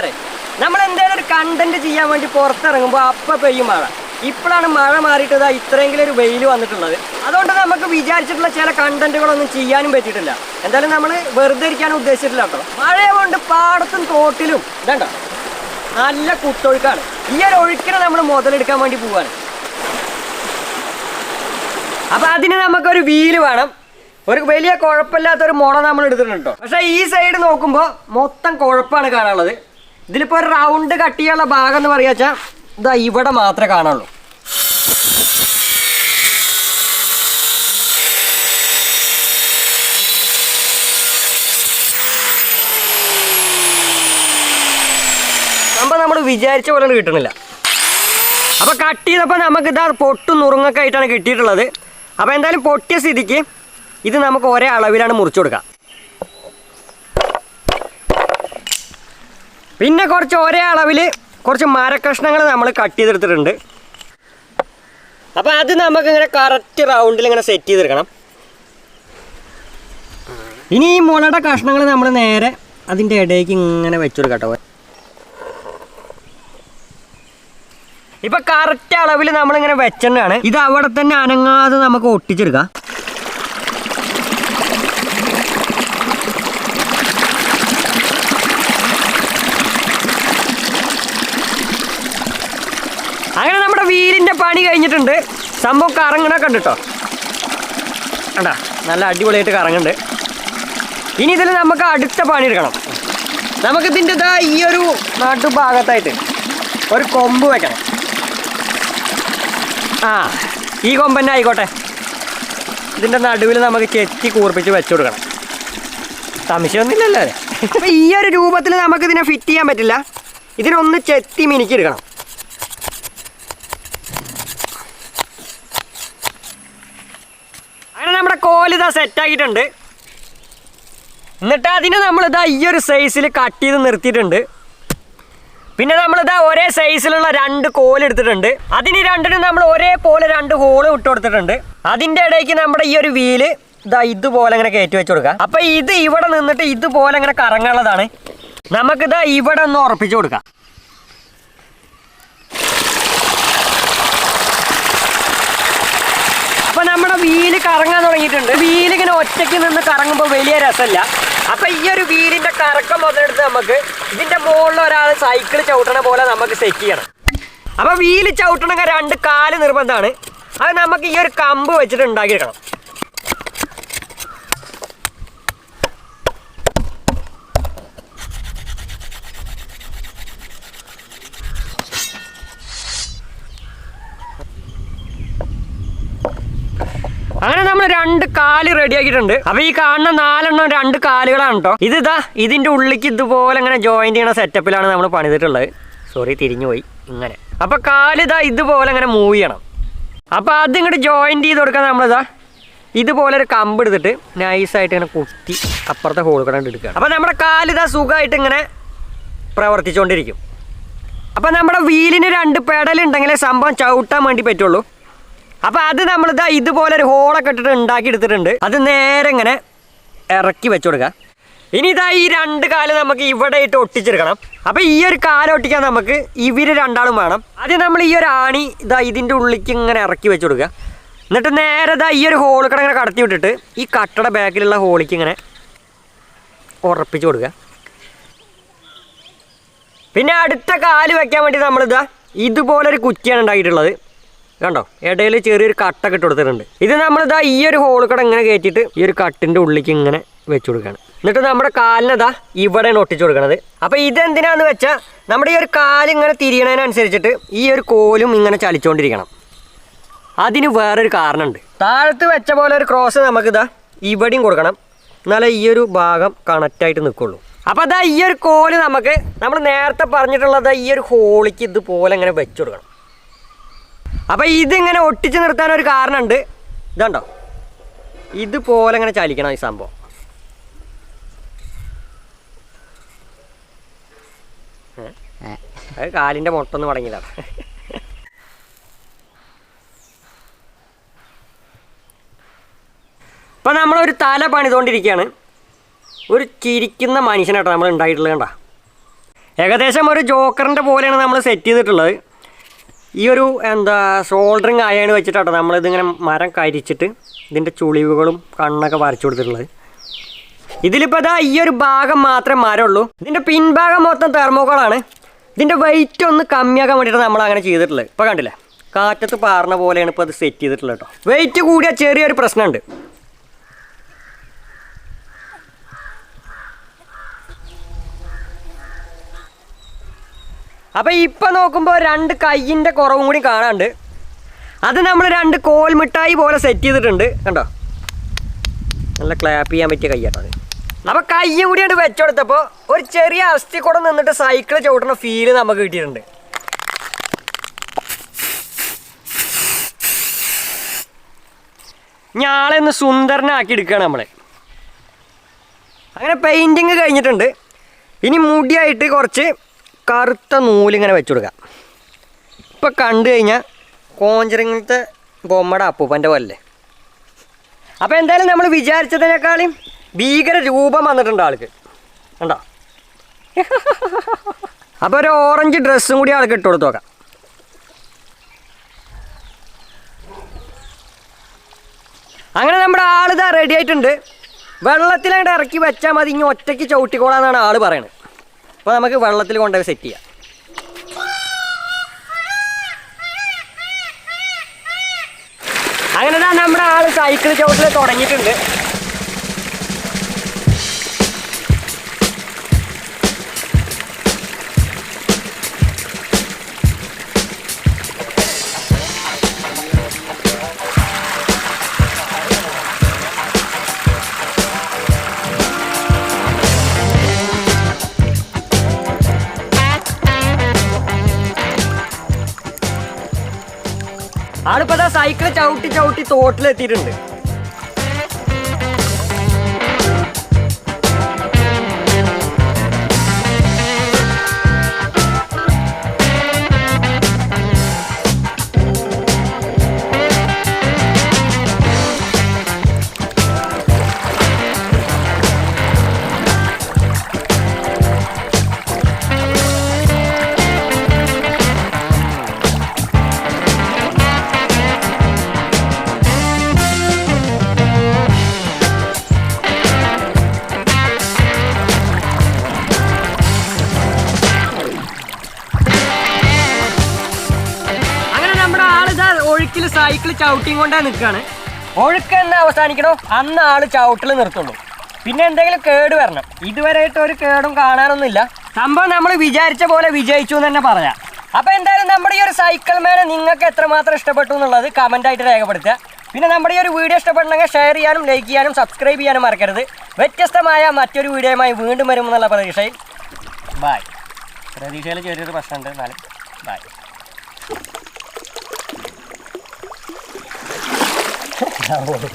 കൂട്ടുകാരെ നമ്മൾ എന്തെങ്കിലും ഒരു കണ്ടന്റ് ചെയ്യാൻ വേണ്ടി പുറത്തിറങ്ങുമ്പോൾ അപ്പം പെയ്യും മഴ. ഇപ്പോഴാണ് മഴ മാറിയിട്ട് ഇതാ ഇത്രയെങ്കിലും ഒരു വെയിൽ വന്നിട്ടുള്ളത്. അതുകൊണ്ട് നമുക്ക് വിചാരിച്ചിട്ടുള്ള ചില കണ്ടന്റുകളൊന്നും ചെയ്യാനും പറ്റിയിട്ടില്ല. എന്തായാലും നമ്മൾ വെറുതെ ഇരിക്കാനും ഉദ്ദേശിച്ചിട്ടില്ല കേട്ടോ. മഴ കൊണ്ട് പാടത്തും തോട്ടിലും ഇതണ്ട? നല്ല കുത്തൊഴുക്കാണ്. ഈ ഒരു ഒഴുക്കിനെ നമ്മൾ മുതലെടുക്കാൻ വേണ്ടി പോവാണ്. അപ്പൊ അതിന് നമുക്കൊരു വീൽ വേണം. ഒരു വലിയ കുഴപ്പമില്ലാത്ത ഒരു മുള നമ്മൾ എടുത്തിട്ടുണ്ട് കേട്ടോ. പക്ഷെ ഈ സൈഡ് നോക്കുമ്പോൾ മൊത്തം കുഴപ്പമാണ് കാണാനുള്ളത്. ഇതിലിപ്പോ ഒരു റൗണ്ട് കട്ടിയുള്ള ഭാഗം എന്ന് പറയാച്ചാ ഇതാ ഇവിടെ മാത്രമേ കാണുള്ളൂ അപ്പൊ നമ്മൾ വിചാരിച്ച പോലെ കിട്ടണില്ല. അപ്പോൾ കട്ട് ചെയ്തപ്പോൾ നമുക്ക് ഇതാ പൊട്ടും നുറുങ്ങൊക്കെ ആയിട്ടാണ് കിട്ടിയിട്ടുള്ളത്. അപ്പോൾ എന്തായാലും പൊട്ടിയ സ്ഥിതിക്ക് ഇത് നമുക്ക് ഒരേ അളവിലാണ് മുറിച്ചു കൊടുക്കുക പിന്നെ കുറച്ച് ഒരേ അളവിൽ കുറച്ച് മരക്കഷ്ണങ്ങൾ നമ്മൾ കട്ട് ചെയ്തെടുത്തിട്ടുണ്ട്. അപ്പോൾ അത് നമുക്ക് ഇങ്ങനെ കറക്റ്റ് റൗണ്ടിൽ ഇങ്ങനെ സെറ്റ് ചെയ്തെടുക്കണം. ഇനി ഈ മുളയുടെ കഷ്ണങ്ങൾ നമ്മൾ നേരെ അതിന്റെ ഇടയ്ക്ക് ഇങ്ങനെ വെച്ചുകൊടുക്കട്ടോ ഇപ്പൊ കറക്റ്റ് അളവിൽ നമ്മളിങ്ങനെ വെച്ചെന്നാണ് ഇത് അവിടെ തന്നെ അനങ്ങാതെ നമുക്ക് ഒട്ടിച്ചെടുക്കാം. അങ്ങനെ നമ്മുടെ വീലിന്റെ പണി കഴിഞ്ഞിട്ടുണ്ട്. സംഭവം കറങ്ങണ കണ്ടിട്ടോ? കണ്ടാ? നല്ല അടിപൊളിയായിട്ട് കറങ്ങുന്നുണ്ട് ഇനി ഇതിൽ നമുക്ക് അടുത്ത പണി എടുക്കണം. നമുക്ക് ഇതിന്റെ ഇതാ ഈ ഒരു നാട്ടുഭാഗത്തായിട്ട് ഒരു കൊമ്പ് വെക്കണം. ആ ഈ കൊമ്പ് തന്നെ ആയിക്കോട്ടെ. ഇതിന്റെ നടുവിൽ നമുക്ക് ചെത്തി കൂർപ്പിച്ച് വെച്ചു കൊടുക്കണം. സംശയമൊന്നുമില്ലല്ലോ. അല്ലേ? അപ്പം ഈ ഒരു രൂപത്തിൽ നമുക്കിതിനെ ഫിറ്റ് ചെയ്യാൻ പറ്റില്ല. ഇതിനൊന്ന് ചെത്തി മിനിക്കെടുക്കണം അങ്ങനെ നമ്മുടെ കോലിതാ സെറ്റാക്കിയിട്ടുണ്ട്. എന്നിട്ട് അതിന് നമ്മളിതാ ഈ ഒരു സൈസിൽ കട്ട് ചെയ്ത് നിർത്തിയിട്ടുണ്ട്. പിന്നെ നമ്മളിതാ ഒരേ സൈസിലുള്ള രണ്ട് കോൽ എടുത്തിട്ടുണ്ട്. അതിന് രണ്ടിനും നമ്മൾ ഒരേപോലെ രണ്ട് ഹോൾ ഇട്ട് കൊടുത്തിട്ടുണ്ട്. അതിന്റെ ഇടയ്ക്ക് നമ്മുടെ ഈ ഒരു വീൽ ഇതാ ഇതുപോലെ അങ്ങനെ കയറ്റി വെച്ച് കൊടുക്കാം. അപ്പൊ ഇത് ഇവിടെ നിന്നിട്ട് ഇതുപോലെ അങ്ങനെ കറങ്ങാനുള്ളതാണ്. നമുക്കിതാ ഇവിടെ ഒന്ന് ഉറപ്പിച്ചു കൊടുക്കാം അപ്പൊ നമ്മുടെ വീൽ കറങ്ങാൻ തുടങ്ങിയിട്ടുണ്ട്. വീലിങ്ങനെ ഒറ്റയ്ക്ക് നിന്ന് കറങ്ങുമ്പോൾ വലിയ രസമല്ല അപ്പൊ ഈ ഒരു വീലിന്റെ കറക്കം മുതലെടുത്ത് നമുക്ക് ഇതിന്റെ മുകളിൽ ഒരാൾ സൈക്കിൾ ചവിട്ടണ പോലെ നമുക്ക് സെറ്റ് ചെയ്യണം. അപ്പൊ വീൽ ചവിട്ടണമെങ്കിൽ രണ്ട് കാൽ നിർബന്ധമാണ്. അത് നമുക്ക് ഈ ഒരു കമ്പ് വെച്ചിട്ട് ഉണ്ടാക്കിയെടുക്കണം. അങ്ങനെ നമ്മൾ രണ്ട് കാൽ റെഡിയാക്കിയിട്ടുണ്ട് അപ്പൊ ഈ കാണുന്ന നാലെണ്ണം രണ്ട് കാലുകളാണ് കേട്ടോ ഇത് ഇതാ ഇതിന്റെ ഉള്ളിക്ക് ഇതുപോലെ അങ്ങനെ ജോയിന്റ് ചെയ്യണ സെറ്റപ്പിലാണ് നമ്മൾ പണിതിട്ടുള്ളത്. സോറി തിരിഞ്ഞു പോയി ഇങ്ങനെ. അപ്പൊ കാൽ ഇതാ ഇതുപോലെ അങ്ങനെ മൂവ് ചെയ്യണം. അപ്പൊ അത് ഇങ്ങോട്ട് ജോയിന്റ് ചെയ്ത് കൊടുക്കാൻ നമ്മളിതാ ഇതുപോലെ ഒരു കമ്പ് എടുത്തിട്ട് നൈസായിട്ട് ഇങ്ങനെ കുത്തി അപ്പുറത്തെ ഹോൾ കടണ്ട് എടുക്കുക അപ്പൊ നമ്മുടെ കാലിതാ സുഖമായിട്ട് ഇങ്ങനെ പ്രവർത്തിച്ചുകൊണ്ടിരിക്കും. അപ്പൊ നമ്മുടെ വീലിന് രണ്ട് പെഡൽ ഉണ്ടെങ്കിലേ സംഭവം ചവിട്ടാൻ വേണ്ടി പറ്റുള്ളൂ. അപ്പൊ അത് നമ്മളിതാ ഇതുപോലെ ഒരു ഹോളൊക്കെ ഇട്ടിട്ട് ഉണ്ടാക്കി എടുത്തിട്ടുണ്ട് അത് നേരെ ഇങ്ങനെ ഇറക്കി വെച്ചു കൊടുക്കുക ഇനി ഇതാ ഈ രണ്ട് കാൽ നമുക്ക് ഇവിടെ ഇട്ട് ഒട്ടിച്ചെടുക്കണം. അപ്പൊ ഈ ഒരു കാൽ ഒട്ടിക്കാൻ നമുക്ക് ഇവർ രണ്ടാളും വേണം. ആദ്യം നമ്മൾ ഈ ഒരു ആണി ഇതാ ഇതിന്റെ ഉള്ളിലേക്ക് ഇങ്ങനെ ഇറക്കി വെച്ചു കൊടുക്കുക എന്നിട്ട് നേരെ ഇതാ ഈ ഒരു ഹോൾ കൂടെ ഇങ്ങനെ കടത്തി വിട്ടിട്ട് ഈ കട്ടട ബാക്കിലുള്ള ഹോളിക്ക് ഇങ്ങനെ ഉറപ്പിച്ചു കൊടുക്കുക പിന്നെ അടുത്ത കാൽ വെക്കാൻ വേണ്ടി നമ്മളിതാ ഇതുപോലൊരു കുറ്റിയാണ് ഉണ്ടാക്കിയിട്ടുള്ളത്. കണ്ടോ? ഇടയിൽ ചെറിയൊരു കട്ടൊക്കെ ഇട്ട് കൊടുത്തിട്ടുണ്ട്. ഇത് നമ്മളിതാ ഈ ഒരു ഹോൾ കട ഇങ്ങനെ കയറ്റിയിട്ട് ഈ ഒരു കട്ടിന്റെ ഉള്ളിലേക്ക് ഇങ്ങനെ വെച്ച് കൊടുക്കുകയാണ് എന്നിട്ട് നമ്മുടെ കാലിനതാ ഇവിടെയാണ് ഒട്ടിച്ചു കൊടുക്കണത്. അപ്പോൾ ഇതെന്തിനാന്ന് വെച്ചാൽ നമ്മുടെ ഈ ഒരു കാലിങ്ങനെ തിരിയണതിനനുസരിച്ചിട്ട് ഈ ഒരു കോലും ഇങ്ങനെ ചലിച്ചുകൊണ്ടിരിക്കണം അതിന് വേറൊരു കാരണമുണ്ട്. താഴത്ത് വെച്ച പോലെ ഒരു ക്രോസ് നമുക്കിതാ ഇവിടെയും കൊടുക്കണം. എന്നാലേ ഈ ഒരു ഭാഗം കണക്റ്റായിട്ട് നിൽക്കുള്ളൂ അപ്പോൾ അതാ ഈ ഒരു കോൽ നമുക്ക് നമ്മൾ നേരത്തെ പറഞ്ഞിട്ടുള്ളത് ഈ ഒരു ഹോളിക്ക് ഇതുപോലെ ഇങ്ങനെ വെച്ചു കൊടുക്കണം. അപ്പോൾ ഇതിങ്ങനെ ഒട്ടിച്ച് നിർത്താൻ ഒരു കാരണമുണ്ട്. ഇതുണ്ടോ? ഇതുപോലെ ഇങ്ങനെ ചലിക്കണം ഈ സംഭവം? അത് കാലിന്റെ മുട്ടൊന്ന് മുടങ്ങിയതാണ്. ഇപ്പം നമ്മളൊരു തല പണിതുകൊണ്ടിരിക്കുകയാണ് ഒരു ചിരിക്കുന്ന മനുഷ്യനാട്ടോ നമ്മൾ ഉണ്ടായിട്ടുള്ളത് കണ്ട? ഏകദേശം ഒരു ജോക്കറിന്റെ പോലെയാണ് നമ്മൾ സെറ്റ് ചെയ്തിട്ടുള്ളത്. ഈ ഒരു എന്താ ഷോൾഡറിങ് അയൺ വെച്ചിട്ടാട്ടോ നമ്മളിതിങ്ങനെ മരം കരിച്ചിട്ട് ഇതിന്റെ ചുളിവുകളും കണ്ണൊക്കെ വരച്ചു കൊടുത്തിട്ടുള്ളത്. ഇതിലിപ്പോൾ ഇതാ ഈ ഒരു ഭാഗം മാത്രമേ മരമുള്ളൂ. ഇതിന്റെ പിൻഭാഗം മൊത്തം തെർമോക്കോളാണ് ഇതിന്റെ വെയിറ്റ് ഒന്ന് കമ്മിയാക്കാൻ വേണ്ടിയിട്ട് നമ്മൾ അങ്ങനെ ചെയ്തിട്ടുള്ളത്. ഇപ്പോൾ കണ്ടില്ലേ? കാറ്റത്ത് പാറുന്ന പോലെയാണ് ഇപ്പോൾ അത് സെറ്റ് ചെയ്തിട്ടുള്ളത് കേട്ടോ. വെയിറ്റ് കൂടിയ ചെറിയൊരു പ്രശ്നമുണ്ട്. അപ്പോൾ ഇപ്പം നോക്കുമ്പോൾ രണ്ട് കയ്യിന്റെ കുറവും കൂടി കാണാണ്ട്. അത് നമ്മൾ രണ്ട് കോൽ മിഠായി പോലെ സെറ്റ് ചെയ്തിട്ടുണ്ട്. കണ്ടോ? നല്ല ക്ലാപ്പ് ചെയ്യാൻ പറ്റിയ കൈയാട്ടോ അത്. അപ്പോൾ കയ്യും കൂടി അങ്ങോട്ട് വെച്ചുകൊടുത്തപ്പോൾ ഒരു ചെറിയ അസ്ഥി കൂടെ നിന്നിട്ട് സൈക്കിൾ ചവിട്ടുന്ന ഫീൽ നമുക്ക് കിട്ടിയിട്ടുണ്ട്. ഞാളെ ഒന്ന് സുന്ദരനാക്കി എടുക്കുകയാണ് നമ്മളെ. അങ്ങനെ പെയിന്റിങ് കഴിഞ്ഞിട്ടുണ്ട്. ഇനി മുടിയായിട്ട് കുറച്ച് കറുത്ത നൂലിങ്ങനെ വെച്ചു കൊടുക്കാം ഇപ്പം കണ്ടു കഴിഞ്ഞാൽ കോഞ്ചറിങ്ങനത്തെ ബൊമ്മയുടെ അപ്പൂപ്പന്റെ പോലെ അപ്പോൾ എന്തായാലും നമ്മൾ വിചാരിച്ചതിനേക്കാളും ഭീകര രൂപം വന്നിട്ടുണ്ട് ആൾക്ക്. കണ്ടോ? അപ്പോൾ ഒരു ഓറഞ്ച് ഡ്രസ്സും കൂടി ആൾക്ക് ഇട്ട് കൊടുത്തു നോക്കാം. അങ്ങനെ നമ്മുടെ ആളിതാ റെഡി ആയിട്ടുണ്ട്. വെള്ളത്തിലായിട്ട് ഇറക്കി വെച്ചാൽ മതി ഇനി ഒറ്റയ്ക്ക് ചവിട്ടിക്കോളാന്നാണ് ആൾ പറയണത്. അപ്പോൾ നമുക്ക് വെള്ളത്തിൽ കൊണ്ടുപോയി സെറ്റ് ചെയ്യാം. അങ്ങനെ നമ്മുടെ ആൾ സൈക്കിൾ ചവിട്ടിൽ തുടങ്ങിയിട്ടുണ്ട്. ആളിപ്പോ സൈക്കിൾ ചവിട്ടി ചവിട്ടി തോട്ടിലെത്തിയിട്ടുണ്ട്. ഒഴുക്കിൽ സൈക്കിൾ ചവിട്ടിയും കൊണ്ടേ നിൽക്കുകയാണ് ഒഴുക്ക് എന്ന് അവസാനിക്കണോ? അന്ന് ആൾ ചവിട്ടിൽ നിർത്തുള്ളൂ. പിന്നെ എന്തെങ്കിലും കേട് വരണം. ഇതുവരെയായിട്ട് ഒരു കേടും കാണാനൊന്നുമില്ല. സംഭവം നമ്മൾ വിചാരിച്ച പോലെ വിജയിച്ചു എന്ന് തന്നെ പറയാം. അപ്പോൾ എന്തായാലും നമ്മുടെ ഈ ഒരു സൈക്കിൾ മേനെ നിങ്ങൾക്ക് എത്രമാത്രം ഇഷ്ടപ്പെട്ടു എന്നുള്ളത് കമന്റ് ആയിട്ട് രേഖപ്പെടുത്തുക. പിന്നെ നമ്മുടെ ഈ ഒരു വീഡിയോ ഇഷ്ടപ്പെടണമെങ്കിൽ ഷെയർ ചെയ്യാനും ലൈക്ക് ചെയ്യാനും സബ്സ്ക്രൈബ് ചെയ്യാനും മറക്കരുത്. വ്യത്യസ്തമായ മറ്റൊരു വീഡിയോയുമായി വീണ്ടും വരുമെന്നുള്ള പ്രതീക്ഷയിൽ. ബായ് പ്രതീക്ഷയിൽ ചെറിയൊരു പ്രശ്നമുണ്ട് എന്നാലും. ബായ് なるほど。